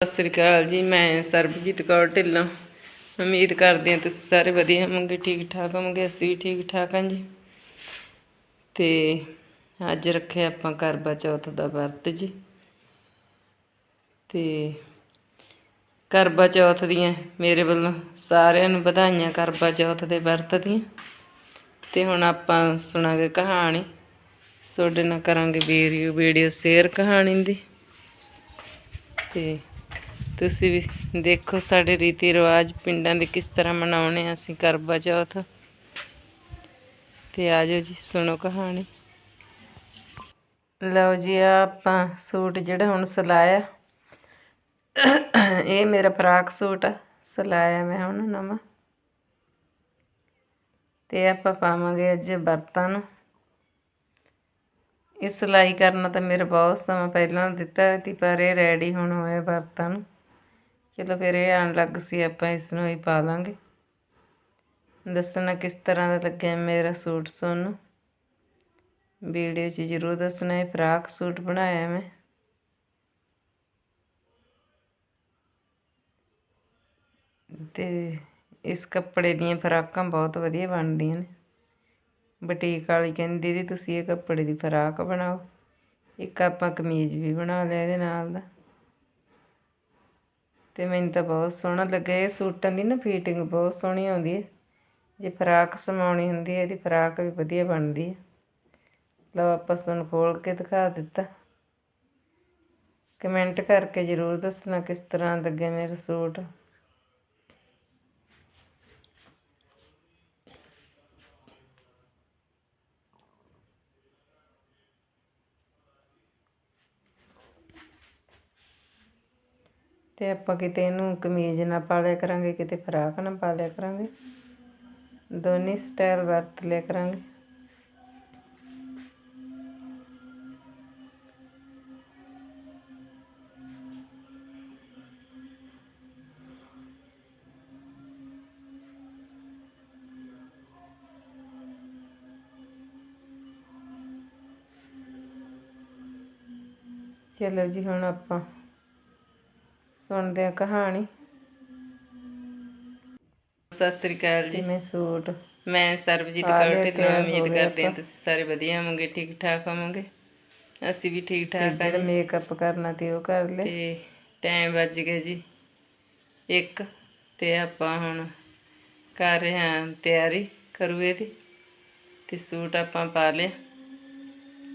ਸਤਿ ਸ੍ਰੀ ਅਕਾਲ ਜੀ, ਮੈਂ ਸਰਬਜੀਤ ਕੌਰ ਢਿੱਲੋਂ। ਉਮੀਦ ਕਰਦੇ ਹਾਂ ਤੁਸੀਂ ਸਾਰੇ ਵਧੀਆ ਹੋਵੋਗੇ, ਠੀਕ ਠਾਕ ਹੋਵੋਗੇ, ਅਸੀਂ ਵੀ ਠੀਕ ਠਾਕ ਹਾਂ ਜੀ। ਤੇ ਅੱਜ ਰੱਖਿਆ ਆਪਾਂ ਕਰਵਾ ਚੌਥ ਦਾ ਵਰਤ ਜੀ। ਤੇ ਕਰਵਾ ਚੌਥ ਦੀਆਂ ਮੇਰੇ ਵੱਲੋਂ ਸਾਰਿਆਂ ਨੂੰ ਵਧਾਈਆਂ ਕਰਵਾ ਚੌਥ ਦੇ ਵਰਤ ਦੀਆਂ। ਤੇ ਹੁਣ ਆਪਾਂ ਸੁਣਾਂਗੇ ਕਹਾਣੀ। ਤੁਹਾਡੇ ਨਾਲ ਕਰਾਂਗੇ ਵੀਡੀਓ ਵੀਡੀਓ, ਸ਼ੇਅਰ ਕਹਾਣੀ ਦੀ। ਤੇ ਤੁਸੀਂ ਵੀ ਦੇਖੋ ਸਾਡੇ ਰੀਤੀ ਰਿਵਾਜ, ਪਿੰਡਾਂ ਦੇ ਕਿਸ ਤਰ੍ਹਾਂ ਮਨਾਉਣੇ ਆ ਅਸੀਂ ਕਰਵਾ ਚੌਥ ਤੇ। ਆਜੋ ਜੀ, ਸੁਣੋ ਕਹਾਣੀ। ਲਓ ਜੀ ਆਹ ਆਪਾਂ ਸੂਟ ਜਿਹੜਾ ਹੁਣ ਸਿਲਾਇਆ, ਇਹ ਮੇਰਾ ਫਰਾਕ ਸੂਟ ਆ, ਸਿਲਾਇਆ ਮੈਂ ਹੁਣ ਨਵਾਂ। ਤੇ ਆਪਾਂ ਪਾਵਾਂਗੇ ਅੱਜ ਵਰਤਾਂ ਨੂੰ। ਇਹ ਸਿਲਾਈ ਕਰਨਾ ਤਾਂ ਮੇਰਾ ਬਹੁਤ ਸਮਾਂ ਪਹਿਲਾਂ ਦਿੱਤਾ ਸੀ, ਪਰ ਇਹ ਰੈਡੀ ਹੁਣ ਹੋਇਆ ਵਰਤਾਂ ਨੂੰ। ਚਲੋ ਫਿਰ ਇਹ ਆਉਣ ਲੱਗ ਸੀ, ਆਪਾਂ ਇਸ ਨੂੰ ਹੀ ਪਾ ਲਾਂਗੇ। ਦੱਸਣਾ ਕਿਸ ਤਰ੍ਹਾਂ ਦਾ ਲੱਗਿਆ ਮੇਰਾ ਸੂਟ ਸੋਨੂੰ? ਵੀਡੀਓ 'ਚ ਜ਼ਰੂਰ ਦੱਸਣਾ ਇਹ ਫਰਾਕ ਸੂਟ ਬਣਾਇਆ ਮੈਂ। ਤੇ ਇਸ ਕੱਪੜੇ ਦੀਆਂ ਫਰਾਕਾਂ ਬਹੁਤ ਵਧੀਆ ਬਣਦੀਆਂ ਨੇ। ਬੁਟੀਕ ਵਾਲੀ ਕਹਿੰਦੀ, ਦੀਦੀ, ਤੁਸੀਂ ਇਹ ਕੱਪੜੇ ਦੀ ਫਰਾਕ ਬਣਾਓ। ਇੱਕ ਆਪਾਂ ਕਮੀਜ਼ ਵੀ ਬਣਾ ਲਿਆ ਇਹਦੇ ਨਾਲ ਦਾ। ਤੇ ਮੈਨੂੰ ਤਾਂ ਬਹੁਤ ਸੋਹਣਾ ਲੱਗਿਆ। ਇਹ ਸੂਟਾਂ ਦੀ ਨਾ ਫਿਟਿੰਗ ਬਹੁਤ ਸੋਹਣੀ ਆਉਂਦੀ ਹੈ। ਜੇ ਫਰਾਕ ਸਮਾਉਣੀ ਹੁੰਦੀ ਹੈ, ਇਹਦੀ ਫਰਾਕ ਵੀ ਵਧੀਆ ਬਣਦੀ ਹੈ। ਲਓ, ਆਪਾਂ ਤੁਹਾਨੂੰ ਖੋਲ ਕੇ ਦਿਖਾ ਦਿੱਤਾ। ਕਮੈਂਟ ਕਰਕੇ ਜ਼ਰੂਰ ਦੱਸਣਾ ਕਿਸ ਤਰ੍ਹਾਂ ਲੱਗਿਆ ਮੇਰਾ ਸੂਟ। ਤੇ ਆਪਾਂ ਕਿਤੇ ਇਹਨੂੰ ਕਮੀਜ਼ ਨਾ ਪਾ ਲਿਆ ਕਰਾਂਗੇ, ਕਿਤੇ ਫਰਾਕ ਨਾ ਪਾ ਲਿਆ ਕਰਾਂਗੇ। ਦੋਨੇ ਸਟਾਈਲ ਵਰਤ ਲਿਆ ਕਰਾਂਗੇ। ਚਲੋ ਜੀ, ਹੁਣ ਆਪਾਂ ਸੁਣਦੇ ਆ ਕਹਾਣੀ। ਸਤਿ ਸ੍ਰੀ ਅਕਾਲ ਜੀ। ਮੈਂ ਸੂਟ? ਮੈਂ ਸਰਬਜੀਤ ਕੌਰ ਢਿੱਲੋਂ ਉਮੀਦ ਕਰਦੇ ਹਾਂ ਤੁਸੀਂ ਸਾਰੇ ਵਧੀਆ ਹੋਵੋਗੇ ਠੀਕ ਠਾਕ ਹੋਵੋਗੇ? ਅਸੀਂ ਵੀ ਠੀਕ ਠਾਕ ਹਾਂ ਮੇਕਅਪ ਕਰਨਾ ਤੇ ਉਹ ਕਰ ਲੈ। ਤੇ ਟਾਈਮ ਵੱਜ ਗਿਆ ਜੀ। ਇੱਕ ਤੇ ਆਪਾਂ ਹੁਣ ਕਰ ਰਹੇ ਹਾਂ ਤਿਆਰੀ ਕਰੂ ਇਹਦੀ ਤੇ ਸੂਟ ਆਪਾਂ ਪਾ ਲਿਆ।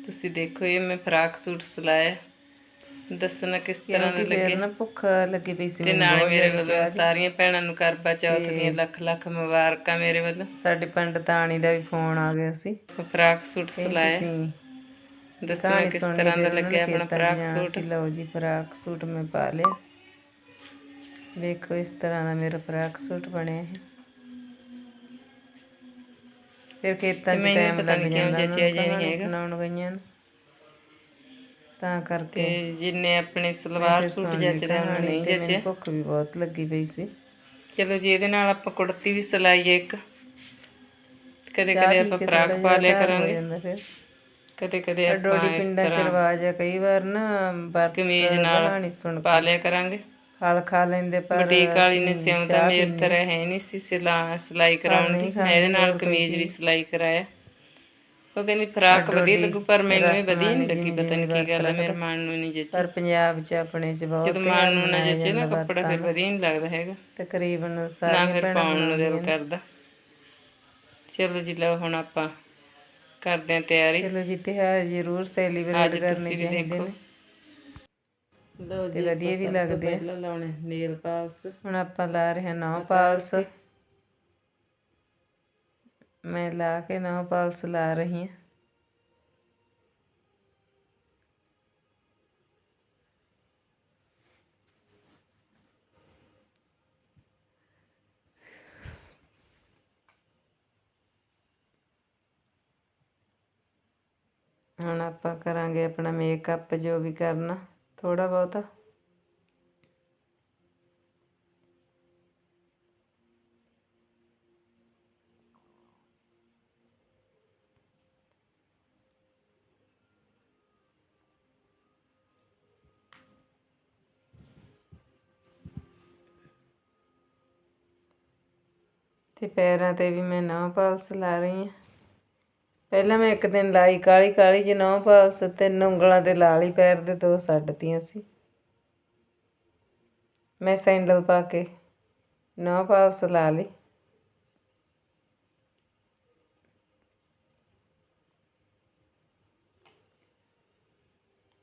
ਤੁਸੀਂ ਦੇਖੋ ਇਹ ਮੈਂ ਫਰਾਕ ਸੂਟ ਸਿਲਾਇਆ। ਦੱਸਣਾ ਕਿਸ ਤਰ੍ਹਾਂ ਦਾ ਲੱਗੇ। ਨਾ ਭੁੱਖ ਲੱਗੀ ਪਈ ਸੀ ਤੇ ਨਾਲ ਮੇਰੇ ਵੱਲੋਂ ਸਾਰੀਆਂ ਭੈਣਾਂ ਨੂੰ ਕਰਵਾ ਚੌਥ ਦੀਆਂ ਲੱਖ ਲੱਖ ਮੁਬਾਰਕਾਂ ਮੇਰੇ ਵੱਲੋਂ। ਸਾਡੇ ਪਿੰਡ ਤਾਣੀ ਦਾ ਵੀ ਫੋਨ ਆ ਗਿਆ ਸੀ। Frock suit ਸਿਲਾਇਆ। ਦੱਸਣਾ ਕਿਸ ਤਰ੍ਹਾਂ ਦਾ ਲੱਗਿਆ ਆਪਣਾ ਫਰਾਕ ਸੂਟ? ਲਓ ਜੀ ਫਰਾਕ ਸੂਟ ਮੈਂ ਪਾ ਲਿਆ। ਵੇਖੋ ਇਸ ਤਰ੍ਹਾਂ ਦਾ ਮੇਰਾ ਫਰਾਕ ਸੂਟ ਬਣਿਆ ਹੈ। ਫਿਰ ਖੇਤਾਂ 'ਚ ਟਾਈਮ ਲੱਗ ਜਾਂਦਾ ਜਚਿਆ ਜੇ ਨਹੀਂ ਹੈਗਾ ਸੁਣਾਉਣ ਗਈਆਂ ਨੂੰ। ਤਾਂ ਕਰਕੇ ਜਿੰਨੇ ਆਪਣੇ ਸਲਵਾਰ ਸੂਟ ਜੱਚਦੇ ਉਹਨਾਂ ਨਹੀਂ ਜੱਚੇ। ਭੁੱਖ ਵੀ ਬਹੁਤ ਲੱਗੀ ਪਈ ਸੀ। ਚਲੋ ਜੀ ਇਹਦੇ ਨਾਲ ਆਪਾਂ ਕੁੜਤੀ ਵੀ ਸਿਲਾਈਏ ਇੱਕ। ਕਦੇ ਕਦੇ ਆਪਾਂ ਫਰਾਕ ਪਾ ਲਿਆ ਕਰਾਂਗੇ। ਕਦੇ ਕਦੇ ਆਪਾਂ ਇਸ ਤਰ੍ਹਾਂ ਰਿਵਾਜ ਆ ਕਈ ਵਾਰ ਨਾ ਵਰਤ ਕਮੀਜ਼ ਨਾਲ ਪਾ ਲਿਆ ਕਰਾਂਗੇ। ਫਲ ਖਾ ਲੈਂਦੇ ਪਰ ਬੁਟੀਕ ਵਾਲੀ ਨੇ ਸਿਉਂਦਾ ਮੇਰੇ ਤਰ੍ਹਾਂ ਹੈ। ਨਹੀਂ ਸੀ ਸਿਲਾ ਸਿਲਾਈ ਕਰਾਉਣ ਦੀ। ਮੈਂ ਇਹਦੇ ਨਾਲ ਕਮੀਜ਼ ਵੀ ਸਿਲਾਈ ਕਰਾਇਆ। ਉਹ ਕਹਿੰਦੀ ਫਰਾਕ ਵਧੀਆ ਲੱਗੂ ਪਰ ਮੈਨੂੰ ਇਹ ਵਧੀਆ ਨਹੀਂ ਲੱਗੀ ਪਤਾ ਨਹੀਂ ਕੀ ਗੱਲ ਹੈ ਮੇਰੇ ਮਨ ਨੂੰ ਨਹੀਂ ਜੱਚੀ। ਪਰ ਪੰਜਾਬ 'ਚ ਆਪਣੇ 'ਚ ਬਹੁਤ ਜਦੋਂ ਮਨ ਨੂੰ ਨਾ ਜੱਚੇ ਨਾ ਕੱਪੜਾ ਫਿਰ ਵਧੀਆ ਨਹੀਂ ਲੱਗਦਾ ਹੈਗਾ। ਤਕਰੀਬਨ ਸਾਰੇ ਫਿਰ ਪਾਉਣ ਨੂੰ ਦਿਲ ਕਰਦਾ। ਚਲੋ ਜੀ ਲਓ ਹੁਣ ਆਪਾਂ ਕਰਦੇ ਹਾਂ ਤਿਆਰੀ। ਚਲੋ ਜੀ ਤਿਉਹਾਰ ਜ਼ਰੂਰ ਸੈਲੀਬ੍ਰੇਟ ਕਰਨੇ ਚਾਹੀਦੇ ਨੇ। ਲਓ ਜੀ ਵਧੀਆ ਵੀ ਲੱਗਦੇ ਆ। ਪਹਿਲਾਂ ਲਾਉਣੇ ਨੇਲ ਪਾਲਸ। ਹੁਣ ਆਪਾਂ ਲਾ ਰਹੇ ਹਾਂ ਨੌ ਪਾਲਸ ਮੈਂ ਲਾ ਕੇ ਨੌ ਪਾਲਸ ਲਾ ਰਹੀ ਹਾਂ ਹੁਣ ਆਪਾਂ ਕਰਾਂਗੇ ਆਪਣਾ ਮੇਕਅਪ ਜੋ ਵੀ ਕਰਨਾ ਥੋੜਾ ਬਹੁਤਾ। ਪੈਰਾਂ ਤੇ ਵੀ ਮੈਂ ਨਵਾਂ ਪਾਲਸ ਲਾ ਰਹੀ ਹਾਂ। ਪਹਿਲਾਂ ਮੈਂ ਇੱਕ ਦਿਨ ਲਾਈ ਕਾਲੀ ਕਾਲੀ ਜਿਹੀ ਨਵਾਂ ਪਾਲਸ ਤਿੰਨ ਉਂਗਲਾਂ ਤੇ ਲਾ ਲਈ ਪੈਰ ਦੇ ਦੋ ਛੱਡਤੀਆਂ ਸੀ। ਮੈਂ ਸੈਂਡਲ ਪਾ ਕੇ ਨਵਾਂ ਪਾਲਸ ਲਾ ਲਈ।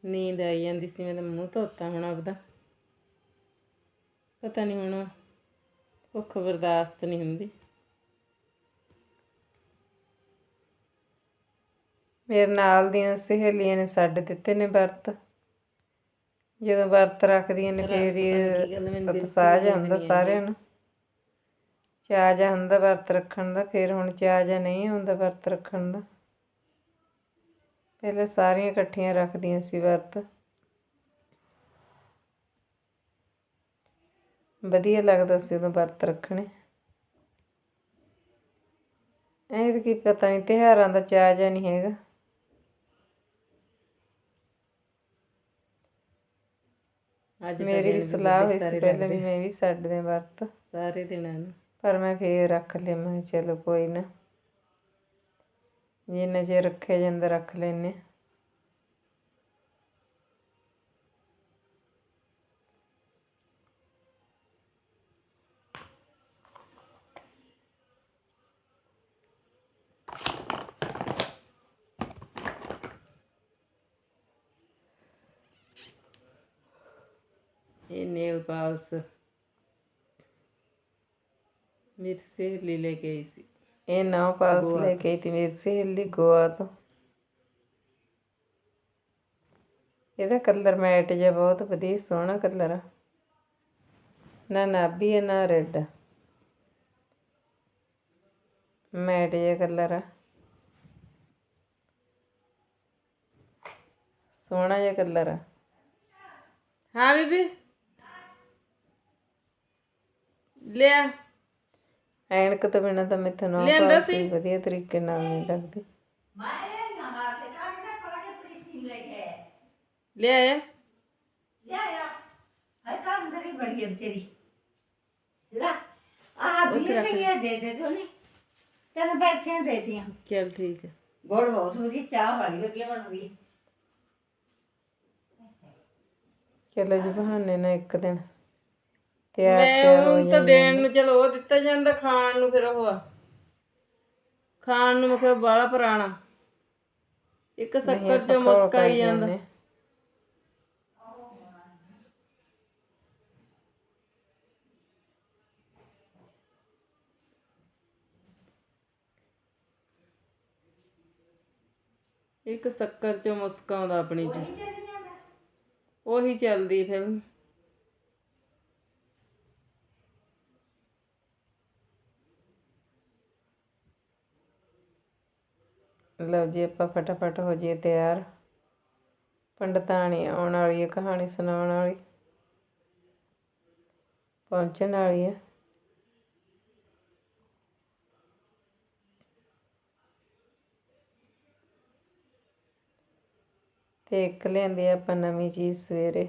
ਨੀਂਦ ਆਈ ਜਾਂਦੀ ਸੀ, ਮੈਂ ਤਾਂ ਮੂੰਹ ਧੋਤਾ ਹੁਣ ਆਪਦਾ। ਪਤਾ ਨਹੀਂ ਹੁਣ ਭੁੱਖ ਬਰਦਾਸ਼ਤ ਨਹੀਂ ਹੁੰਦੀ। ਮੇਰੇ ਨਾਲ ਦੀਆਂ ਸਹੇਲੀਆਂ ਨੇ ਛੱਡ ਦਿੱਤੇ ਨੇ ਵਰਤ। ਜਦੋਂ ਵਰਤ ਰੱਖਦੀਆਂ ਨੇ ਫੇਰ ਹੀ ਉਤਸ਼ਾਹ ਜਿਹਾ ਹੁੰਦਾ ਸਾਰਿਆਂ ਨੂੰ। ਚਾਅ ਜਿਹਾ ਹੁੰਦਾ ਵਰਤ ਰੱਖਣ ਦਾ ਫੇਰ ਹੁਣ ਚਾਅ ਜਿਹਾ ਨਹੀਂ ਹੁੰਦਾ ਵਰਤ ਰੱਖਣ ਦਾ। ਪਹਿਲਾਂ ਸਾਰੀਆਂ ਇਕੱਠੀਆਂ ਰੱਖਦੀਆਂ ਸੀ ਵਰਤ। ਵਧੀਆ ਲੱਗਦਾ ਸੀ ਉਦੋਂ ਵਰਤ ਰੱਖਣੇ। ਐਂ ਕੀ ਪਤਾ ਨਹੀਂ ਤਿਉਹਾਰਾਂ ਦਾ ਚਾਅ ਜਿਹਾ ਨਹੀਂ ਹੈਗਾ। ਅੱਜ ਮੇਰੀ ਵੀ ਸਲਾਹ ਹੋਈ ਸੀ ਪਹਿਲਾਂ ਵੀ ਮੈਂ ਵੀ ਛੱਡ ਦਿਆਂ ਵਰਤ। ਸਾਰੇ ਦਿਨਾਂ ਨੂੰ। ਪਰ ਮੈਂ ਫੇਰ ਰੱਖ ਲਿਆ ਮੈਂ ਕਿਹਾ ਚਲੋ ਕੋਈ ਨਾ। ਜਿੰਨਾ ਚਿਰ ਰੱਖਿਆ ਜਾਂਦਾ ਰੱਖ ਲੈਨੇ ਸਹੇਲੀ ਲੈ ਕੇ ਆਈ ਸੀ। ਇਹ ਨੌ ਪਾਲਸ ਲੈ ਕੇ ਆਈ ਤੀ ਮੇਰੀ ਸਹੇਲੀ ਗੋਆ ਤੋਂ। ਇਹਦਾ ਕਲਰ ਮੈਟ ਜਿਹਾ ਬਹੁਤ ਵਧੀਆ ਸੋਹਣਾ ਕਲਰ ਆ। ਨਾ ਨਾਭੀ ਹੈ ਨਾ ਰੈੱਡ। ਮੈਟ ਜਿਹਾ ਕਲਰ ਆ। ਸੋਹਣਾ ਜਿਹਾ ਕਲਰ ਆ। ਹਾਂ ਬੀਬੀ। ਲਿਆ। ਐਨਕ ਤੋਂ ਬਿਨਾਂ ਤਾਂ ਮੈਥੋਂ ਨੌ ਲਿਆਂਦਾ ਵੀ ਵਧੀਆ ਤਰੀਕੇ ਨਾਲ ਨਹੀਂ ਲੱਗਦੀ। ਲਿਆਇਆ ਹੈ ਕੰਮ ਕਰੀ ਬੜੀ ਹੈ ਤੇਰੀ ਲਾ ਆ ਵੀ ਇਹ ਦੇ। ਦੇ ਤੂੰ ਨੇ। ਤੈਨੂੰ ਪੈਸੇ ਦੇ ਦਿੱਤੀਆਂ ਚਲ ਠੀਕ ਹੈ ਗੋੜ ਬਹੁਤ ਵਧੀਆ ਚਾਹ ਵਾਲੀ ਵਧੀਆ ਬਣਦੀ ਚਲੋ ਜੀ ਬਹਾਨੇ ਨਾਲ ਇੱਕ ਦਿਨ। ਤਿਆਰ ਮੈਂ ਤਿਆਰ ਹੋ ਹੁਣ ਤਾਂ ਦੇਣ ਨੂੰ ਚਲੋ ਉਹ ਦਿੱਤਾ ਜਾਂਦਾ ਖਾਣ ਨੂੰ ਫਿਰ ਉਹ ਆ। ਖਾਣ ਨੂੰ ਮਖਾ ਬਾਲਾ ਪੁਰਾਣਾ। ਇੱਕ ਸ਼ੱਕਰ ਚ ਮੁਸਕਾਈ ਜਾਂਦਾ। ਜਾਂਦੇ। ਇੱਕ ਸ਼ੱਕਰ ਚ ਮੁਸਕਾਉਂਦਾ ਆਪਣੀ ਚ। ਉਹੀ ਚੱਲਦੀ ਫਿਲਮ। ਲਓ ਜੀ, ਆਪਾਂ ਫਟਾਫਟ ਹੋ ਜਾਈਏ ਤਿਆਰ। ਪੰਡਤਾਣੀ ਆਉਣ ਵਾਲੀ ਹੈ, ਕਹਾਣੀ ਸੁਣਾਉਣ ਵਾਲੀ। ਪਹੁੰਚਣ ਵਾਲੀ ਹੈ। ਤੇ ਇੱਕ ਲਿਆਂਦੀ ਆਪਾਂ ਨਵੀਂ ਚੀਜ਼ ਸਵੇਰੇ।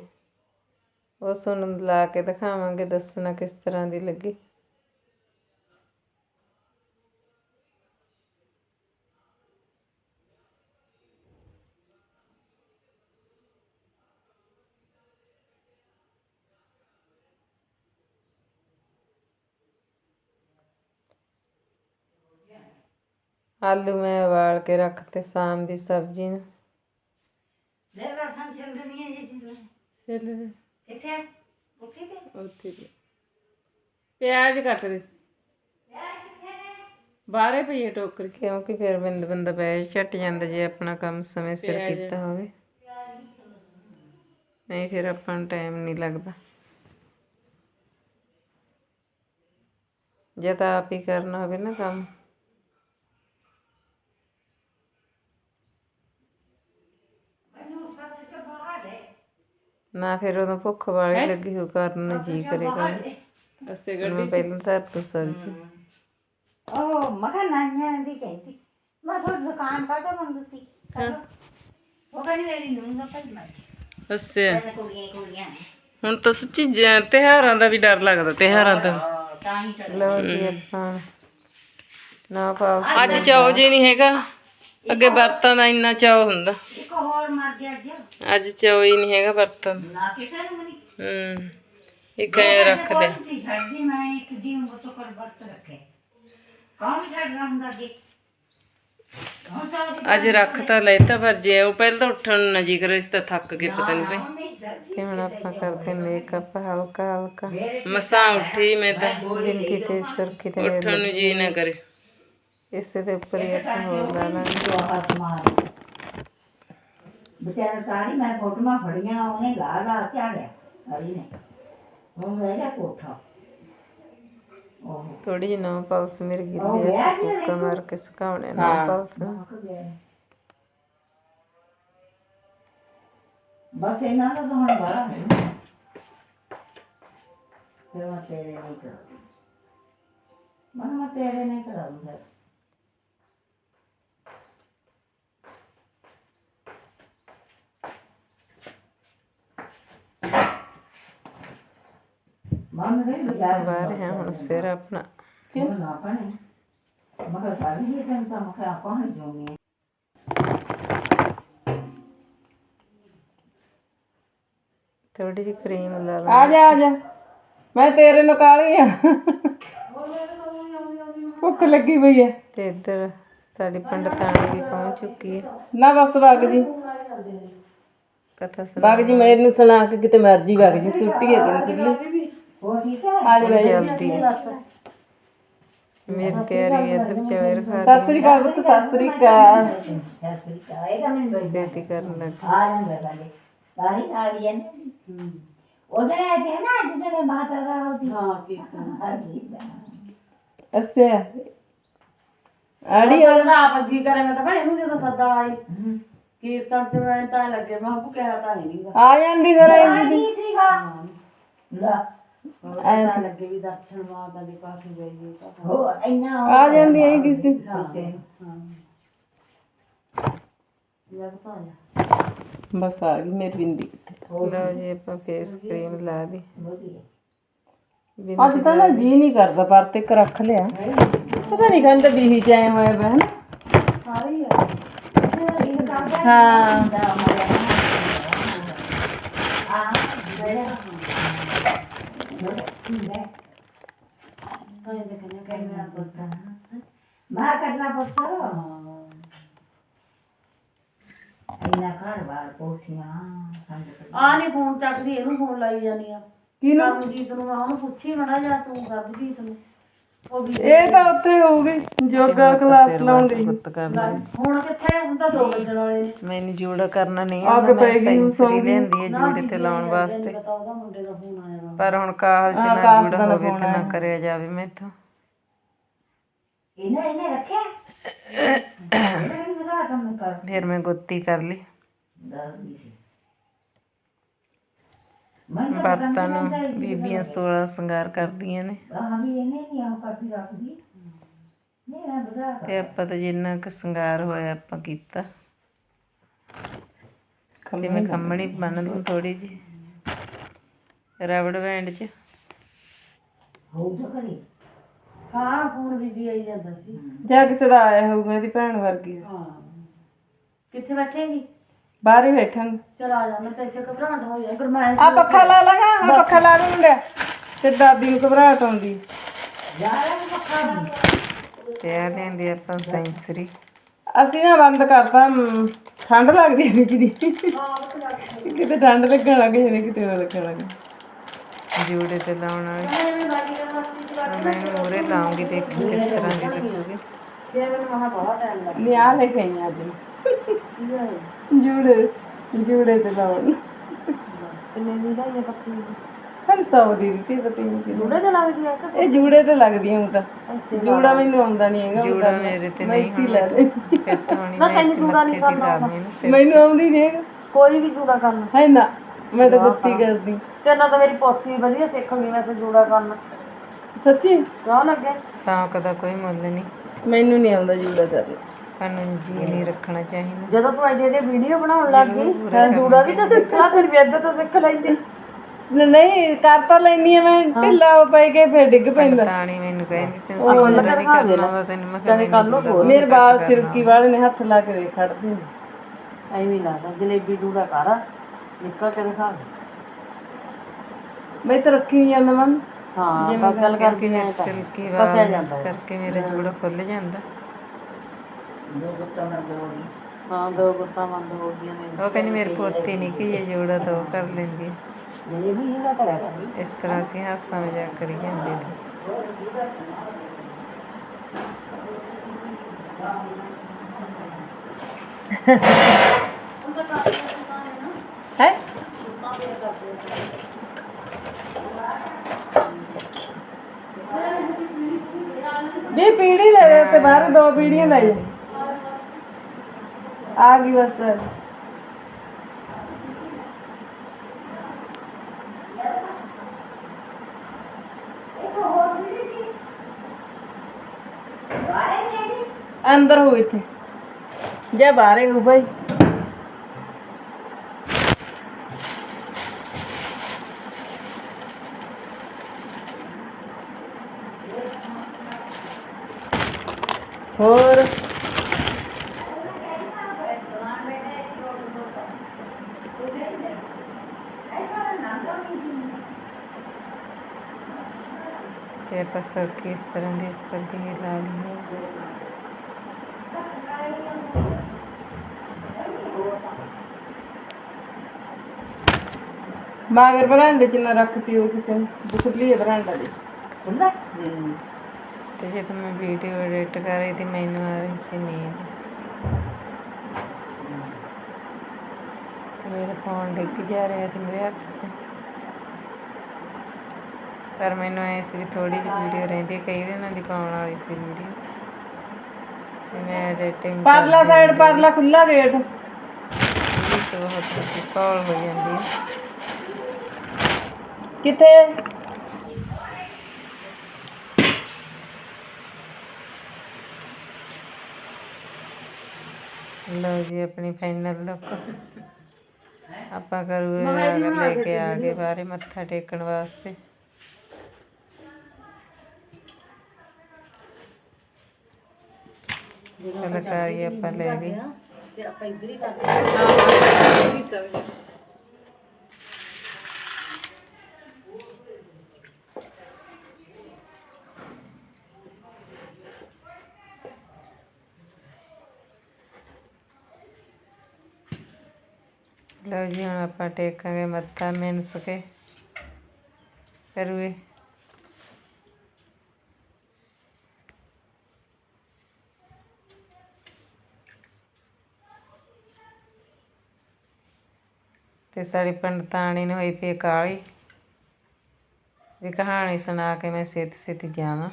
ਉਹ ਸੁਣਨ ਲਾ ਕੇ ਦਿਖਾਵਾਂਗੇ, ਦੱਸਣਾ ਕਿਸ ਤਰ੍ਹਾਂ ਦੀ ਲੱਗੀ। ਆਲੂ ਮੈਂ ਉਬਾਲ ਕੇ ਰੱਖਤੇ ਸ਼ਾਮ ਦੀ ਸਬਜ਼ੀ ਨੂੰ। ਲੈ ਰਸਨ ਛਿਲਦਣੀ ਹੈ ਜੀ ਚੀਜ਼। ਚੱਲ ਕਿੱਥੇ ਉੱਥੇ ਤੇ। ਉੱਥੇ ਤੇ। ਪਿਆਜ਼ ਕੱਟ ਦੇ। ਬਾਹਰੇ ਪਈ ਹੈ ਟੋਕਰੀ। ਕਿਉਂਕਿ ਫਿਰ ਬੰਦ ਬੰਦਾ ਬਹਿ ਛੱਟ ਜਾਂਦਾ ਜੇ ਆਪਣਾ ਕੰਮ ਸਮੇਂ ਸਿਰ ਕੀਤਾ ਹੋਵੇ। ਨਹੀਂ ਫਿਰ ਆਪਾਂ ਨੂੰ ਟਾਈਮ ਨਹੀਂ ਲੱਗਦਾ। ਜੇ ਤਾਂ ਆਪ ਹੀ ਕਰਨਾ ਹੋਵੇ ਨਾ ਕੰਮ ਮੈਨੂੰ ਸੱਚ ਤੇ ਬਾਹਰ ਹੈ ਨਾ ਫਿਰ ਉਦੋਂ ਭੁੱਖ ਵਾਲੀ ਲੱਗੀ ਹੋ ਕਰਨ ਨੂੰ ਜੀ ਕਰੇਗਾ ਅਸੇ ਮੈਂ ਪਹਿਲਾਂ ਧਰ ਤਾ ਸਬਜ਼ੀ ਉਹ ਮਗਾ ਨਾਨਿਆਂ ਦੀ ਕਹਿੰਦੀ। ਮੈਂ ਤੁਹਾਡੀ ਦੁਕਾਨ ਕਾ ਤੋਂ ਮੰਗਦੀ ਉਹ ਕਹਿੰਦੀ ਮੇਰੀ ਨਾ ਭਾਈ ਮੈਂ ਅੱਛਾ। ਤੇ ਕੁੜੀਆਂ ਹੀ ਕੁੜੀਆਂ ਨੇ। ਹੁਣ ਤਾਂ ਸੱਚੀ ਜ- ਤਿਉਹਾਰਾਂ ਦਾ ਵੀ ਡਰ ਲੱਗਦਾ ਤਿਉਹਾਰਾਂ ਦਾ। ਤਾਂ ਤਾਂ ਲਓ ਜੀ ਆਪਾਂ ਨਾ ਪਾਓ। ਅੱਜ ਚਾਉ ਜੀ ਨਹੀਂ ਹੈਗਾ। ਅੱਗੇ ਵਰਤਾਂ ਦਾ ਇੰਨਾ ਚਾਉ ਹੁੰਦਾ। ਇੱਕ ਹੋਰ ਮਰ ਗਿਆ ਅੱਜ। ਅੱਜ ਹੀ ਨਹੀਂ ਹੈਗਾ ਵਰਤਾਂ ਦਾ ਨਾ ਕਿਸੇ ਨੂੰ। ਮਨੀ ਹੂੰ ਇੱਕ ਐ ਰੱਖ ਛੱਡਦੀ ਮੈਂ ਇੱਕ ਕਰ ਕੌਣ ਹੁੰਦਾ ਜੀ ਅੱਜ ਰੱਖ ਤਾਂ ਲੈਤਾ ਪਰ ਜੇ ਉਹ ਪਹਿਲਾਂ ਤਾਂ ਉੱਠਣ ਨੂੰ ਜੀ ਕਰੇ ਇਸ ਤਾਂ ਥੱਕ ਕੇ ਪਤਾ ਨਹੀਂ ਸਰਦੀ ਤੇ ਹੁਣ ਆਪਾਂ ਕਰਦੇ ਮੇਕਅਪ ਹਲਕਾ ਹਲਕਾ। ਮਸਾਂ ਉੱਠੀ ਮੈਂ ਤਾਂ। ਦਿਨ ਕਿਤੇ ਸੁਰਖੀ ਤੇ ਉੱਠਣ ਨੂੰ ਜੀ ਨਾ ਕਰੇ। ਇਸੇ ਦੇ ਉੱਪਰ ਹੀ ਆਪਾਂ ਹੋਰ ਲਾ ਲਾਂਗੇ ਬਚਾਰਾ ਤਾਰੀ ਮੈਂ ਫੋਟੋਆਂ ਫੜੀਆਂ ਉਹਨੇ ਲਾ ਲਾ ਝਾੜਿਆ ਹਰੀ ਨੇ। ਹੁਣ ਮੇਰਾ ਕੋਠਾ। ਉਹ ਥੋੜੀ ਜਿਹੀ ਨੌ ਪਲਸ ਮੇਰੇ ਉਹ ਗਿੱਲੇ ਗਿਆ ਆ ਜੀ ਕੁੱਕਾ ਮਾਰ ਕੇ ਸੁਕਾਉਣੇ ਨੌ। ਪਲਸ ਮੁੱਕ ਗਿਆ। ਬਸ ਇਹਨਾਂ ਦਾ ਤਾਂ ਹੁਣ ਬੜਾ ਹੈ ਫਿਰ ਮੈਂ ਤੇਰੇ ਨਹੀਂ ਮਨ ਮੈਂ ਤੇਰੇ ਨਹੀਂ ਕਰਾਂਗਾ ਬਾਹਰ ਹੈ ਹੁਣ ਸਿਰ ਆਪਣਾ। ਕਿਉਂ ਨਾ ਪਾਣੇ ਮਗਰ ਸਾਰੀ ਇਹ ਤਾਂ ਤਾਂ ਮਖਾ ਆਪਾਂ ਹੀ ਜੋਨੀ ਥੋੜੀ ਜਿਹੀ ਕਰੀਮ ਲਾ ਲਾ ਆ ਜਾ ਆ ਜਾ। ਮੈਂ ਤੇਰੇ ਨੂੰ ਕਾਲੀ ਆ। ਭੁੱਖ ਲੱਗੀ ਪਈ ਹੈ ਤੇ ਇੱਧਰ ਸਾਡੀ ਪੰਡਤਾਣੀ ਵੀ ਪਹੁੰਚ ਚੁੱਕੀ ਹੈ ਨਾ ਬਸ ਵਗ ਜੀ। ਕਥਾ ਸੁਣਾ। ਵਗ ਜੀ ਮੈਨੂੰ ਸੁਣਾ ਕੇ ਕਿਤੇ ਮਰਜ਼ੀ ਵਗ ਜੀ ਸੁੱਟੀ ਹੈ ਤੈਨੂੰ ਕਿੱਲੀ ਉਹ ਠੀਕ ਹੈ ਆ ਜਾ ਬਈ ਜਲਦੀ ਮੇਰੀ ਤਿਆਰੀ ਵੀ ਇੱਧਰ ਵਿਚਾਲੇ ਰਖਾ ਸਤਿ ਸ੍ਰੀ ਅਕਾਲ ਪੁੱਤ ਸਤਿ ਸ੍ਰੀ ਅਕਾਲ। ਸਤਿ ਸ੍ਰੀ ਅਕਾਲ ਇਹਦਾ ਮੈਨੂੰ ਛੇਤੀ ਕਰਨ ਲੱਗ ਆ ਜਾਂਦਾ ਸਾਡੇ ਸਾਰੀ ਸਾਰੀ ਹੈ। ਉਹਦੇ ਆਏ ਤੇ ਨਾ ਜਿਹਦੇ ਮਾਤਾ ਦਾ ਹੋਤੀ ਹਾਂ ਠੀਕ ਹੈ। ਅੱਛਾ। ਆੜੀ ਆ ਆਪ ਜੀ ਕਰੇ ਮੈਂ ਤਾਂ ਭੈਣ ਨੂੰ ਜਦੋਂ ਸੱਦਾ ਆਈ ਕੀਰਤਨ ਚ ਮੈਂ ਤਾਂ ਲੱਗੇ ਮੈਂ ਕਿਹਾ ਕਿਹਾ ਤਾਂ ਹੀ ਨਹੀਂ ਆ ਜਾਂਦੀ ਫਿਰ ਇਹ ਕੀ ਸੀਗਾ ਲਾ ਤਾਂ ਲੱਗੇ ਵੀ ਦਰਸ਼ਨ ਮਾਤਾ ਦੇ ਪਾਸੇ ਜਾਈਏ ਤਾਂ ਹੋ ਇੰਨਾ ਆ ਜਾਂਦੀ ਐ ਕਿਸੇ ਮੈਂ ਤਾਂ ਆ। ਜਾ ਬਸ ਆ ਗਈ ਮੇਰੀ ਬਿੰਦੀ ਲਓ ਜੀ ਆਪਾਂ ਫੇਸ ਕਰੀਮ ਲਾ ਦੀ ਵਧੀਆ। ਅੱਜ ਤਾਂ ਨਾ ਜੀ ਨਹੀਂ ਕਰਦਾ ਪਰ ਤੇ ਇੱਕ ਰੱਖ ਲਿਆ। ਪਤਾ ਨਹੀਂ ਕਹਿੰਦੇ ਬੀਹੀ ਚ ਆਏ ਹੋਏ ਬਹਿਨ ਸਾਰੀ ਆ। ਹਾਂ ਮੈਂ ਕਰਨਾ ਪੁੱਤ ਇੰਨਾ ਘਰ ਬਾਰ ਕੋਠੀਆਂ ਸੰਗਤ ਆ ਨਹੀਂ ਫੋਨ ਚੱਕਦੀ ਇਹਨੂੰ ਫੋਨ ਲਾਈ ਜਾਨੀ ਆ। ਕੀ ਨਾ ਕਰਮਜੀਤ ਨੂੰ ਮੈਂ ਉਹਨੂੰ ਪੁੱਛੀ ਮੜਾ ਜਾ ਤੂੰ ਕਰਮਜੀਤ ਨੂੰ। ਉਹ ਵੀ ਇਹ ਤਾਂ ਉੱਥੇ ਹੋਊਗੀ ਯੋਗਾ ਕਲਾਸ ਲਾਉਂਦੀ ਗੁੱਤ ਕਰਨਾ। ਹੁਣ ਕਿੱਥੇ ਹੁਣ ਤਾਂ ਦੋ ਵਜਣ ਵਾਲੇ ਨੇ। ਮੈਨੂੰ ਜੂੜਾ ਕਰਨਾ ਨਹੀਂ ਆਉਂਦਾ ਮੈਂ ਸੈਂਸਰੀ ਲੈਂਦੀ ਹੈ ਜੂੜੇ ਤੇ ਲਾਉਣ ਵਾਸਤੇ। ਪਤਾ ਉਹਦਾ ਮੁੰਡੇ ਦਾ ਫੋਨ ਪਰ ਹੁਣ ਕਾਲ ਚ ਨਾ ਜੂੜਾ ਹੋਵੇ ਤੇ ਨਾ ਕਰਿਆ ਜਾਵੇ ਮੈਥੋਂ। ਇਹਨੇ ਇਹਨੇ ਰੱਖਿਆ? ਇਹਨੇ ਵੀ ਬਤਾ ਕੰਮ ਕਰ ਫਿਰ ਮੈਂ ਗੁੱਤੀ ਕਰ ਲਈ। ਸੀ ਮੈਂ ਤਾਂ ਬਰਤਾਂ ਨੂੰ ਬੀਬੀਆਂ 16 ਸ਼ਿੰਗਾਰ ਕਰਦੀਆਂ ਨੇ। ਆਹ ਵੀ ਇਹਨੇ ਨਹੀਂ ਆ ਕਾਫੀ ਰੱਖਦੀ। ਨਹੀਂ ਨਾ ਬਤਾ ਤੇ। ਆਪਾਂ ਤਾਂ ਜਿੰਨਾ ਕੁ ਸ਼ਿੰਗਾਰ ਹੋਇਆ ਆਪਾਂ ਕੀਤਾ। ਤੇ ਮੈਂ ਖੰਮਣੀ ਬੰਨ ਲੂੰ ਥੋੜੀ ਜੀ ਰਬੜ ਬੈਂਡ ਚ। ਹੋ ਹਾਂ ਫੋਨ ਬਿਜ਼ੀ ਆਈ ਜਾਂਦਾ ਸੀ। ਜਾਂ ਕਿਸੇ ਦਾ ਆਇਆ ਹੋਊਗਾ ਇਹਦੀ ਭੈਣ ਵਰਗੀ ਦਾ। ਹਾਂ। ਕਿੱਥੇ ਬੈਠੇਗੀ? ਬਾਹਰ ਹੀ ਬੈਠਾਂਗੇ। ਚਲ ਆ ਜਾ ਮੈਂ ਤਾਂ ਇੱਥੇ ਘਬਰਾਹਟ ਹੋ ਜਾਏ ਗਰਮੈਸ਼ ਆ ਪੱਖਾ ਲਾ ਲਾਂਗਾ ਆ ਪੱਖਾ ਲਾ ਮੁੰਡਿਆ। ਤੇ ਦਾਦੀ ਨੂੰ ਘਬਰਾਹਟ ਆਉਂਦੀ। ਤੇ ਆ ਲੈਂਦੀ ਆਪਾਂ ਸੈਂਸਰੀ। ਅਸੀਂ ਨਾ ਬੰਦ ਕਰਤਾ ਮ, ਠੰਡ ਲੱਗਦੀ ਹੈ ਕਿਤੇ ਕਿਤੇ ਠੰਡ ਲੱਗਣ ਲੱਗ ਜਾਂਦੀ ਕਿਤੇ ਲੱਗਣ ਲੱਗ ਜਾਂਦੀ। ਜੂੜੇ ਤੇ ਲਾਉਣ ਵਾਲੀ। ਮੈਂ ਉਰੇ ਲਾਉਂਗੀ ਦੇਖੀ ਕਿਸ ਤਰ੍ਹਾਂ ਦੀ ਲੱਗੂਗੀ। ਜੇ ਮੈਨੂੰ ਮਹਾ ਬਹੁਤ ਟਾਈਮ ਲੱਗ ਨਹੀਂ ਆ ਲੈ ਕੇ ਆਈ ਅੱਜ। ਮੈਂ ਜੂੜੇ ਜੂੜੇ ਤੇ ਲਾਉਣ। ਕਿੰਨੇ ਦੀ ਲਾਈਏ ਪੱਕੀ ਹਾਂ ਸੌ ਦੀ ਦਿੱਤੀ ਪਤਾ ਹੀ ਨਹੀਂ ਜਿਹਾ ਲੱਗਦੀ ਆ ਕਿ ਇਹ ਜੂੜੇ ਤੇ ਲੱਗਦੀਆਂ ਹੁਣ ਤਾਂ। ਜੂੜਾ ਮੈਨੂੰ ਆਉਂਦਾ ਨਹੀਂ ਹੈਗਾ ਜੂੜਾ ਮੇਰੇ ਤੇ ਨਹੀਂ ਕੀ ਲੈ ਲੈ ਮੈਂ ਤੇ ਲਾ ਮੈਨੂੰ ਸਿਰ ਮੈਨੂੰ ਆਉਂਦੀ ਨਹੀਂ ਹੈਗਾ। ਕੋਈ ਵੀ ਜੂੜਾ ਕਰਨਾ। ਹੈ ਨਾ। ਮੈਂ ਤਾਂ ਗੁੱਤੀ ਕਰਦੀ। ਤੇ ਨਾ ਤਾਂ ਮੇਰੀ ਪੋਤੀ ਵਧੀਆ ਸਿੱਖ ਗਈ ਮੈਂ ਤਾਂ ਜੂੜਾ ਕਰਨਾ। ਸੱਚੀ? ਕਿਉਂ ਲੱਗੇ? ਸੌਂਕ ਦਾ ਕੋਈ ਮੁੱਲ ਨਹੀਂ। ਮੈਨੂੰ ਨਹੀਂ ਆਉਂਦਾ ਜੂੜਾ ਕਰਨਾ। ਕਾਨੂੰਨ ਜੀ ਨਹੀਂ ਰੱਖਣਾ ਚਾਹੀਦਾ। ਜਦੋਂ ਤੂੰ ਐਡੇ ਐਡੇ ਵੀਡੀਓ ਬਣਾਉਣ ਲੱਗ ਗਈ ਤਾਂ ਜੂੜਾ ਵੀ ਤਾਂ ਸਿੱਖ ਲਾ ਫਿਰ ਵੀ ਏਦਾਂ ਤਾਂ ਸਿੱਖ ਲੈਂਦੀ। ਨ- ਨਹੀਂ ਕਰ ਤਾਂ ਲੈਣੀ ਆ ਮੈਂ ਢਿੱਲਾ ਪੈ ਕੇ ਫਿਰ ਡਿੱਗ ਪੈਂਦਾ। ਤਾਣੀ ਮੈਨੂੰ ਕਹਿੰਦੀ ਤੈਨੂੰ ਸਿੱਧਾ ਨਹੀਂ ਕਰਨਾ ਆਉਂਦਾ ਤੈਨੂੰ ਮੈਂ ਕਿਹਾ ਕਰ ਲੋ ਹੋਰ। ਮੇਰੇ ਬਾਲ ਸਿਲਕੀ ਵਾਲੇ ਨੇ ਹੱਥ ਲਾ ਕੇ ਵੇਖ ਖੜਦੇ ਨੇ। ਐਵੇਂ ਹੀ ਲੱਗਦਾ ਜਲੇਬੀ ਡੂੜਾ ਕਰ। ਨਿਕਲ ਕੇ ਦਿਖਾ ਮੈਂ ਤਾਂ ਰੱਖੀ ਨਹੀਂ ਜਾਂਦਾ ਮਨ ਹਾਂ ਬਸ ਗੱਲ ਕਰਕੇ ਮੈਂ ਤਾਂ ਸਿਲਕੀ ਕਸਿਆ ਵਾਲ ਜਾਂਦਾ ਇਸ ਕਰਕੇ ਮੇਰਾ ਜੋੜਾ ਖੁੱਲ ਜਾਂਦਾ ਹਾਂ ਦੋ ਗੁੱਤਾਂ ਬੰਦ ਹੋ ਗਈਆਂ ਨੇ ਉਹ ਕਹਿੰਦੀ ਮੇਰੇ ਪੋਤੀ ਨਹੀਂ ਕਿ ਇਹ ਜੋੜਾ ਤਾਂ ਉਹ ਕਰ ਲੈਂਦੀ ਹੈ। ਇਸ ਤਰ੍ਹਾਂ ਅਸੀਂ ਹਾਸਾ ਮਜ਼ਾਕ ਕਰੀ ਜਾਂਦੇ ਸੀ ਹੈ ਵੀ ਪੀੜੀ ਦੇ ਦੇ ਤੇ ਬਾਹਰ ਦੋ ਪੀੜੀਆਂ ਲੈ ਆ ਗਈ ਬਸ। ਅੰਦਰ ਹੋ ਇੱਥੇ। ਜੇ ਬਾਹਰੇ ਹੋ ਭਾਈ। ਹੋਰ ਤੇ ਆਪਾਂ ਸੜਕ ਇਸ ਤਰ੍ਹਾਂ ਦੇ ਉੱਪਰ ਦੀ ਲਾ ਲਈ ਹੈ ਮਾਗਰ ਬਰਾਂਡੇ ਚ ਨਾ ਰੱਖਤੀ ਉਹ ਕਿਸੇ ਨੇ ਦੁੱਖ ਲਈ ਬਰਾਂਡਾ ਦੇ ਹੁੰਦਾ? ਤੇ ਜਦੋਂ ਮੈਂ ਵੀਡੀਓ ਐਡਿਟ ਕਰ ਰਹੀ ਸੀ ਮੈਨੂੰ ਆ ਰਹੀ ਸੀ ਨੀਂਦ। ਤੇ ਮੇਰਾ ਫੋਨ ਡਿੱਗ ਜਾ ਰਿਹਾ ਸੀ ਮੇਰੇ ਹੱਥ 'ਚ। ਪਰ ਮੈਨੂੰ ਐ ਸੀ ਵੀ ਥੋੜੀ ਜਿਹੀ ਵੀਡੀਓ ਰਹਿੰਦੀ ਕਈ ਦਿਨਾਂ ਦੀ ਪਾਉਣ ਵਾਲੀ ਸੀ ਵੀਡੀਓ। ਮੈਂ ਐਡੀਟਿੰਗ ਪਰਲਾ ਸਾਈਡ ਪਰਲਾ ਖੁੱਲਾ ਗੇਟ ਬਹੁਤ ਕਾਲ ਹੋ ਜਾਂਦੀ ਕਿੱਥੇ? ਲਓ ਜੀ ਆਪਣੀ ਫਾਈਨਲ ਲੁੱਕ ਆਪਾਂ ਕਰੂ ਲੈ ਕੇ ਆ ਗਏ ਬਾਹਰੇ ਮੱਥਾ ਟੇਕਣ ਵਾਸਤੇ। ਕਲਾਕਾਰੀ ਆਪਾਂ ਲੈ ਗਏ ਤੇ ਆਪਾਂ ਇੱਧਰ ਹੀ ਕਰਦੇ ਲਓ ਜੀ ਹੁਣ ਆਪਾਂ ਟੇਕਾਂਗੇ ਮੱਥਾ ਮਿੰਸ ਕੇ। ਕਰੂਏ। ਤੇ ਸਾਡੀ ਪੰਡਤਾਣੀ ਨੂੰ ਹੋਈ ਪਈ ਕਾਲੀ। ਵੀ ਕਹਾਣੀ ਸੁਣਾ ਕੇ ਮੈਂ ਛੇਤੀ ਛੇਤੀ ਜਾਵਾਂ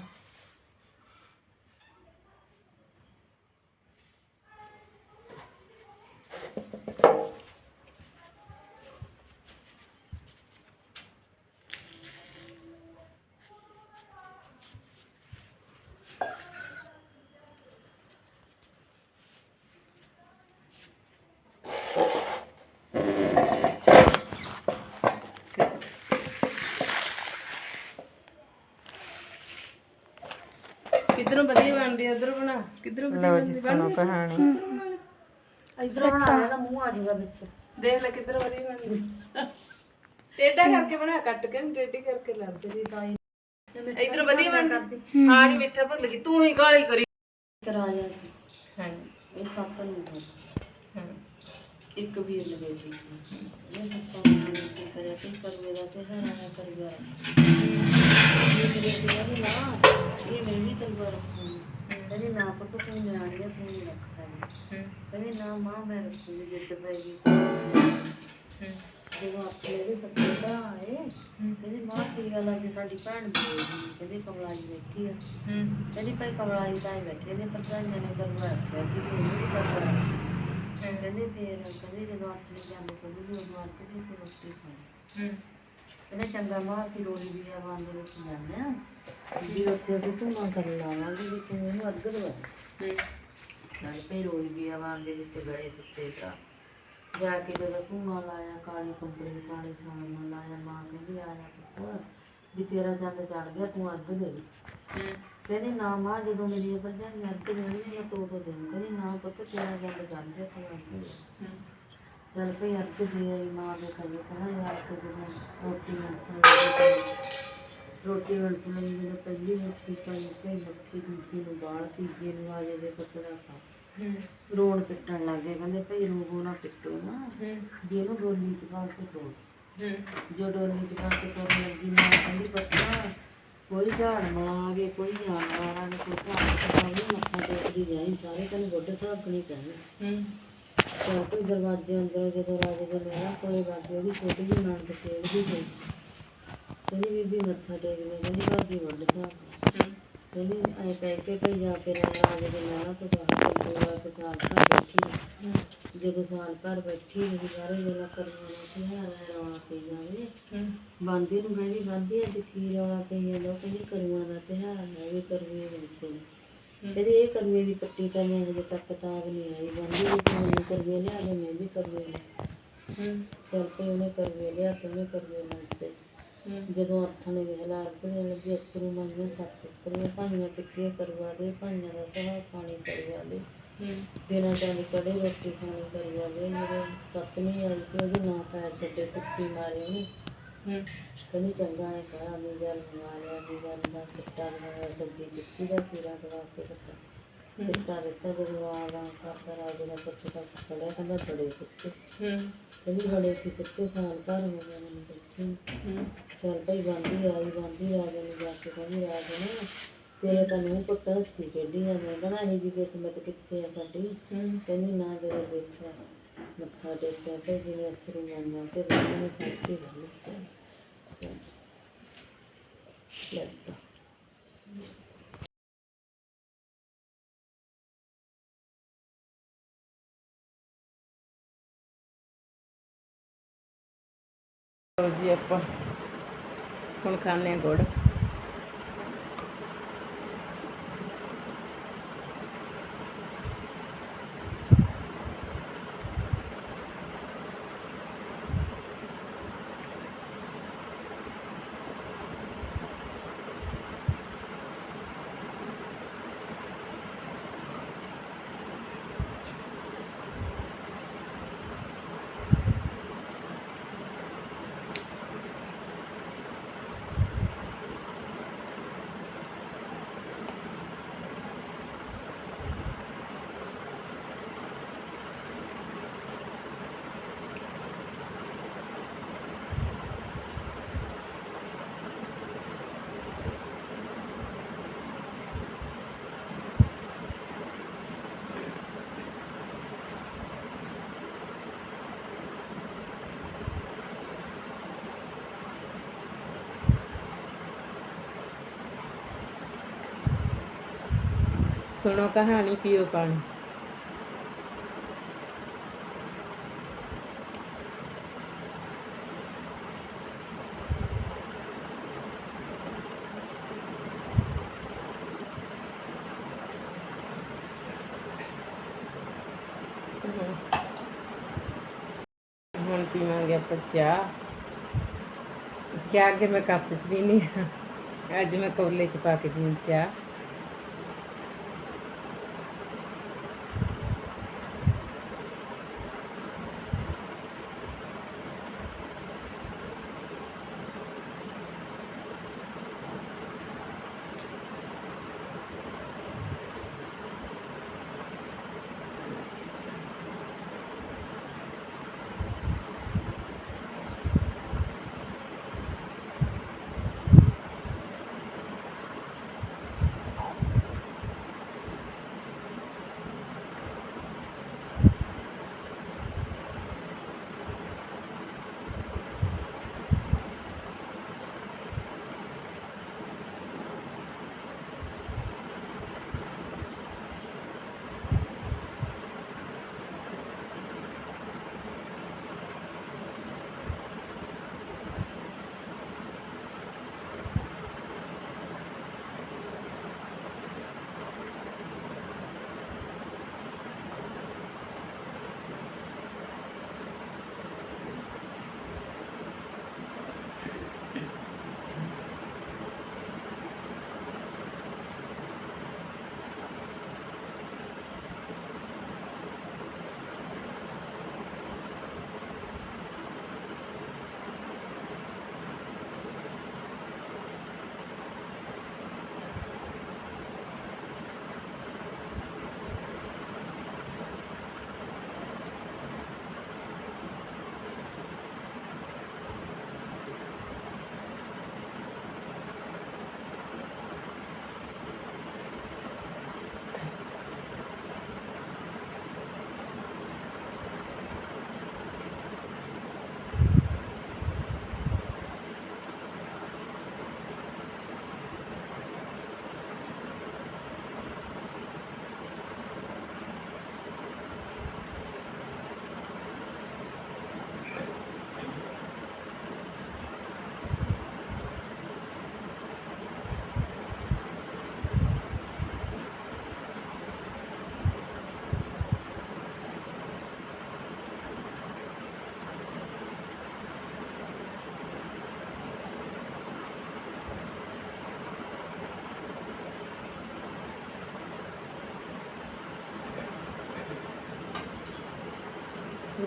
ਕਿੱਧਰੋਂ ਵਧੀਆ ਬਣਦੀ ਆ ਉਧਰੋਂ ਬਣਾ ਕਿੱਧਰੋਂ ਲਓ ਜੀ ਸੁਣੋ ਕਹਾਣੀ। ਇੱਧਰ ਬਣਾ ਲਿਆ ਤਾਂ ਮੂੰਹ ਆ ਜਾਊਗਾ ਵਿੱਚ। ਦੇਖ ਲੈ ਕਿੱਧਰੋਂ ਵਧੀਆ ਬਣਦੀ ਟੇਡਾ ਕਰਕੇ ਬਣਾ ਕੱਟ ਕੇ ਨੀ ਟੇਢੀ ਕਰਕੇ ਲਾ ਦੇ ਇਧਰੋਂ ਵਧੀਆ ਬਣਦੀ ਹਾਂ ਨਹੀਂ ਮਿੱਠਾ ਭੁੱਲ ਗਈ। ਤੂੰ ਹੀ ਕਾਲੀ ਕਰੀ। ਕਰਾ ਜਾ ਸੀ। ਹਾਂਜੀ ਇਹ ਸੱਤ ਨੂੰ ਦੋ ਹਾਂ। ਇੱਕ ਵੀਰ ਲਵੇ ਸੀ ਇਹ ਸੱਤਾਂ ਨੂੰ ਕੀ ਕਰਿਆ ਤੇ ਕਰਵੇ ਦਾ ਤੇ ਹਰਾ ਨਾ ਕਰ ਗਿਆ ਇਹ ਮੇਰੇ ਤੇ ਨਾ ਇਹ ਮੇਰੀ ਵੀ ਤਲਵਾਰ ਰੱਖੂਗੀ ਕਹਿੰਦੀ ਨਾ ਪੁੱਤ ਤੂੰ ਨਿਆਣੀ ਆ ਤੂੰ ਨਹੀਂ ਰੱਖ ਸਕਦੀ। ਕਹਿੰਦੀ ਨਾ ਮਾਂ ਮੈਂ ਰੱਖੂਗੀ ਜਿੱਦ ਪੈਗੀ ਜਦੋਂ ਆਪਣੇ ਇਹਦੇ ਸੱਤੇ ਦਾ ਆਏ ਕਹਿੰਦੀ ਮਾਂ ਕੀ ਗੱਲ ਅੱਜ ਸਾਡੀ ਭੈਣ ਬੋਲਦੀ ਕਹਿੰਦੀ ਕਮਲਾਈ ਬੈਠੀ ਆ। ਕਹਿੰਦੀ ਭਾਈ ਕਮਲਾਈ ਤਾਂ ਹੀ ਬੈਠੀ ਨੇ ਪਰ ਤਾਂ ਨੇ ਕਰਵਾ ਰੱਖਿਆ ਸੀ ਕਿ ਉਹਨੂੰ ਵੀ ਕਰਵਾ ਕਹਿੰਦੇ ਫੇਰ ਕਹਿੰਦੇ ਜਦੋਂ ਆਪਣੇ ਜਾਂਦੇ ਕਹਿੰਦੇ ਵੀ ਉਹ ਮਾਰ ਕੇ ਤੇ ਫਿਰ ਰੋਟੀ ਖਾਣੀ ਕਹਿੰਦੇ ਚੰਗਾ ਮਾਂ ਅਸੀਂ ਰੋਲੀ ਵੀ ਆ ਬੰਦ ਵਿੱਚ ਜਾਂਦੇ ਆ ਵੀ ਉੱਥੇ ਅਸੀਂ ਧੂਣਾ ਕਰਨ ਲਾਵਾਂਗੇ ਵੀ ਤੂੰ ਇਹਨੂੰ ਅੱਗ ਦਵਾ। ਨਾਲ ਪੇ ਰੋਲੀ ਵੀ ਆ ਬੰਦ ਦੇ ਵਿੱਚ ਗਏ ਸੁੱਤੇ ਤਾਂ ਜਾ ਕੇ ਜਦੋਂ ਧੂੰਆਂ ਲਾਇਆ ਕਾਲੀ ਕੰਪਨੀ ਕਾਲੇ ਨਾਲ ਲਾਇਆ ਮਾਂ ਕਹਿੰਦੀ ਆ ਜਾ ਪੁੱਤ ਵੀ ਤੇਰਾ ਚੰਦ ਚੜ ਗਿਆ ਤੂੰ ਅੱਧ ਦੇ। ਦੇ ਕਹਿੰਦੀ ਨਾ ਮਾਂ ਜਦੋਂ ਮੇਰੀ ਭਰਜਾਈ ਅੱਧ ਦੇਣੀ ਮੈਂ ਤੋ ਤੋਂ ਦੇਣੀ ਕਹਿੰਦੀ ਨਾ ਪੁੱਤ ਤੇਰਾ ਚੰਦ ਚੜ ਗਿਆ ਤੂੰ ਅੱਧ ਦੇ। ਤੇ ਜਦੋਂ ਰੋਟੀ ਮਨਸਾ ਰੋਟੀ ਮਨਸਾ ਲਈ ਜਦੋਂ ਪਹਿਲੀ ਰੋਟੀ ਪਾਈ ਤੇ ਮੱਕੀ ਦੂਜੀ ਨੂੰ ਬਾਲ ਤੀਜੇ ਨੂੰ ਆਜੇ ਦੇ ਪਤਲਾ ਖਾ ਰੋਣ ਪਿੱਟਣ ਲੱਗ ਗਏ ਕਹਿੰਦੇ ਭਈ ਰੋਵੋ ਨਾ ਪਿੱਟੋ ਨਾ। ਵੀ ਇਹਨੂੰ ਡੋਲੀ ਚ ਪਾ ਕੇ ਤੋੜ। ਜੋ ਡੋਲੀ ਚ ਪਾ ਕੇ ਤੋੜਨ ਲੱਗੀ ਮਾਂ ਕਹਿੰਦੀ ਪਤਾ ਕੋਈ ਝਾੜ ਮਲਾਵੇ ਕੋਈ ਜਾਣ ਵਾਲਾ ਨੇ ਕੋਈ ਕਿਤਾਬ ਨਹੀਂ ਮੱਥਾ ਟੇਕਦੀ ਜਾਈ ਸਾਰੇ ਤੈਨੂੰ ਗੁੱਡ ਹਿਸਾਬ ਨਹੀਂ ਕਰਨੀ ਤਾਂ ਦਰਵਾਜ਼ੇ ਅੰਦਰ ਜਦੋਂ ਰਾਜੇ ਦੇ ਮਹਿਲ ਕੋਲੇ ਬਾਕੀ ਉਹਦੀ ਛੋਟੀ ਜਿਹੀ ਨਣਦ ਖੇਡਦੀ ਸੀ ਕਹਿੰਦੀ ਬੀਬੀ ਮੱਥਾ ਟੇਕਦੀ ਕਹਿੰਦੀ ਭਾਬੀ ਵੱਡ ਸਾਹਿਬ ਕਹਿੰਦੀ ਐ ਕਹਿ ਕੇ ਭਈ ਜਾ ਕੇ ਰਾਜੇ ਦੇ ਮਹਿਲ ਤੋਂ ਬਾਹਰ ਦੋ ਰਾਤ ਸਾਲ ਭਰ ਬੈਠੀ ਜਦੋਂ ਸਾਲ ਭਰ ਬੈਠੀ ਮੇਰੀ ਸਾਰੇ ਵੇਲਾ ਕਰਨਾ ਕਿ ਹੈ ਰੌਲਾ ਪਈ ਜਾਵੇ। ਬੰਦੀ ਨੂੰ ਕਹਿੰਦੀ ਬੰਦੀ ਅੱਜ ਕੀ ਰੌਲਾ ਪਈ ਜਾਂਦਾ ਕਹਿੰਦੀ ਕਰੂਆਂ ਦਾ ਤਿਉਹਾਰ ਹੈ, ਵੀ ਕਰੂਏ ਵੰਸੇ ਕਹਿੰਦੀ ਇਹ ਕਰੂਏ ਦੀ ਪੱਟੀ ਤਾਂ ਮੈਂ ਹਜੇ ਤੱਕ ਕਿਤਾਬ ਨਹੀਂ ਆਈ। ਬੰਦੀ ਵੀ ਤੂੰ ਮੈਨੂੰ ਕਰੂਏ ਲਿਆ ਦੇ ਮੈਂ ਵੀ ਕਰੂਏ ਲਿਆ। ਚੱਲ ਪਈ ਉਹਨੇ ਕਰੂਏ ਲਿਆ ਤੇ ਉਹਨੇ ਕਰੂਏ ਵੰਸੇ ਜਦੋਂ ਅੱਠਾਂ ਨੇ ਵੇਲਾ ਅਰਬਣੇ ਲੱਗੀ ਅਸਰੂ ਮੰਗਣ ਸੱਤ ਕਰੀਆਂ ਭਾਈਆਂ ਕਿੱਥੇ ਕਰਵਾ ਦੇ ਭਾਈਆਂ ਦਾ ਸਹਾ ਪਾਣੀ ਕਰਵਾ ਦੇ। ਦਿਨਾਂ ਚੰਦ ਚੜੇ ਰੋਟੀ ਖਾਣੀ ਕਰਵਾ ਦੇ ਮੇਰੇ ਸੱਤਵੀਂ ਆਈ ਤੇ ਉਹਦੇ ਨਾਂ ਪੈ ਛੱਡੇ ਕੁੱਤੀ ਮਾਰੇ ਉਹਨੇ। ਕਹਿੰਦੀ ਚੰਗਾ ਹੈ ਕਹਾ ਮੈਂ ਜਲ ਮਾਰਿਆ ਵੀ ਜਲ ਦਾ ਚਿੱਟਾ ਬਣਾਇਆ ਸਬਜ਼ੀ ਚਿੱਟੀ ਦਾ ਚੀਰਾ ਦਵਾ ਕੇ ਦਿੱਤਾ ਚਿੱਟਾ ਦਿੱਤਾ ਜਦੋਂ ਆਵਾ ਕਰਦਾ ਰਾਜੇ ਦਾ ਪੁੱਤ ਦਾ ਫੜਿਆ ਕਹਿੰਦਾ ਬੜੇ ਕੁੱਤੇ ਕਹਿੰਦੀ ਬੜੇ ਕਿ ਸੱਤੇ ਸਾਲ ਭਰ ਹੋ ਗਏ ਮੈਨੂੰ ਬੈਠੀ ਨੂੰ। ਚੱਲ ਭਾਈ ਬੰਦੀ ਆਈ ਬੰਦੀ ਰਾਜੇ ਨੂੰ ਜਾ ਕੇ ਕਹਿੰਦੀ ਰਾਜੇ ਨੇ ਤੇਰੇ ਤਾਂ ਨੂੰ ਪੁੱਤ ਹੱਸੀ ਖੇਡੀ ਜਾਂਦੇ ਬਣਾ ਇਹ ਜੀ ਕਿਸਮਤ ਕਿੱਥੇ ਆ ਸਾਡੀ ਕਹਿੰਦੀ ਨਾ ਜਦੋਂ ਦੇਖਿਆ ਮੱਥਾ ਟੇਕਿਆ ਤੇ ਜਿਵੇਂ ਅਸਰੂ ਮੰਨਿਆ ਤੇ ਰੱਬ ਨੇ ਸਾਥੀ ਬਣ ਲੱਗਾ ਲਓ ਜੀ ਆਪਾਂ ਹੁਣ ਖਾਣੇ ਗੁੜ। ਸੁਣੋ ਕਹਾਣੀ, ਪੀਓ ਪਾਣੀ। ਹੁਣ ਪੀਵਾਂਗੇ ਆਪਾਂ ਚਾਹ। ਚਾਹ ਅੱਗੇ ਮੈਂ ਕੱਪ ਚ ਪੀਣੀ ਨਹੀਂ ਅੱਜ ਮੈਂ ਕੌਲੇ ਚ ਪਾ ਕੇ ਪੀਂ ਚਾਹ।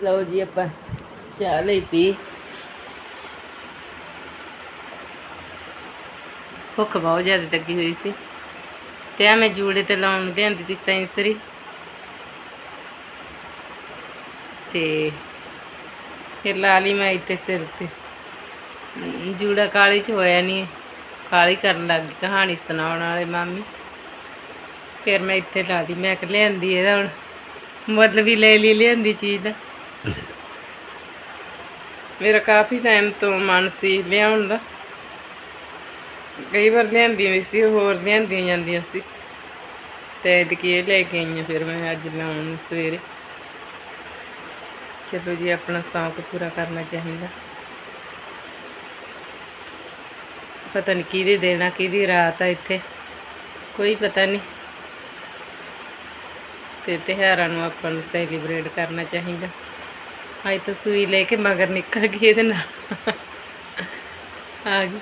ਲਓ ਜੀ ਆਪਾਂ ਚਾਹ ਲਈ ਪੀ। ਭੁੱਖ ਬਹੁਤ ਜ਼ਿਆਦਾ ਲੱਗੀ ਹੋਈ ਸੀ। ਤੇ ਆ ਮੈਂ ਜੂੜੇ ਤੇ ਲਾਉਣ ਨੂੰ ਲਿਆਂਦੀ ਤੀ ਸੈਂਸਰੀ। ਤੇ ਫਿਰ ਲਾ ਲਈ ਮੈਂ ਇੱਥੇ ਸਿਰ ਤੇ। ਜੂੜਾ ਕਾਲੀ ਚ ਹੋਇਆ ਨਹੀਂ ਕਾਲੀ ਕਰਨ ਲੱਗ ਗਈ ਕਹਾਣੀ ਸੁਣਾਉਣ ਵਾਲੇ ਮਾਮੀ। ਫਿਰ ਮੈਂ ਇੱਥੇ ਲਾ ਦੀ ਮੈਂ ਕਿ ਲਿਆਂਦੀ ਇਹਦਾ ਹੁਣ। ਮਤਲਬ ਵੀ ਲੈ ਲਈ, ਲਿਆਂਦੀ ਚੀਜ਼ ਦਾ। ਮੇਰਾ ਕਾਫੀ ਟਾਈਮ ਤੋਂ ਮਨ ਸੀ ਲਿਆਉਣ ਦਾ। ਕਈ ਵਾਰ ਲਿਆਂਦੀਆਂ ਵੀ ਸੀ, ਹੋਰ ਲਿਆਂਦੀਆਂ ਜਾਂਦੀਆਂ ਸੀ। ਤੇ ਐਤਕੀ ਇਹ ਲੈ ਕੇ ਆਈਆਂ ਫਿਰ ਮੈਂ ਅੱਜ ਲਾਉਣ ਨੂੰ ਸਵੇਰੇ। ਚਲੋ ਜੀ ਆਪਣਾ ਸ਼ੌਂਕ ਪੂਰਾ ਕਰਨਾ ਚਾਹੀਦਾ। ਪਤਾ ਨਹੀਂ ਕਿਹਦੇ ਦੇਣਾ, ਕਿਹਦੀ ਰਾਤ ਆ ਇੱਥੇ। ਕੋਈ ਪਤਾ ਨਹੀਂ ਤੇ ਤਿਉਹਾਰਾਂ ਨੂੰ ਆਪਾਂ ਨੂੰ ਸੈਲੀਬ੍ਰੇਟ ਕਰਨਾ ਚਾਹੀਦਾ। ਅੱਜ ਤਾਂ ਸੂਈ ਲੈ ਕੇ ਮਗਰ ਨਿਕਲ ਗਈ ਇਹਦੇ ਨਾਲ। ਆ ਗਈ।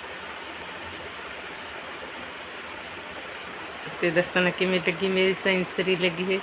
ਤੇ ਦੱਸਣਾ ਕਿਵੇਂ ਲੱਗੀ ਮੇਰੀ ਸੈਂਸਰੀ ਲੱਗੀ ਹੋਈ।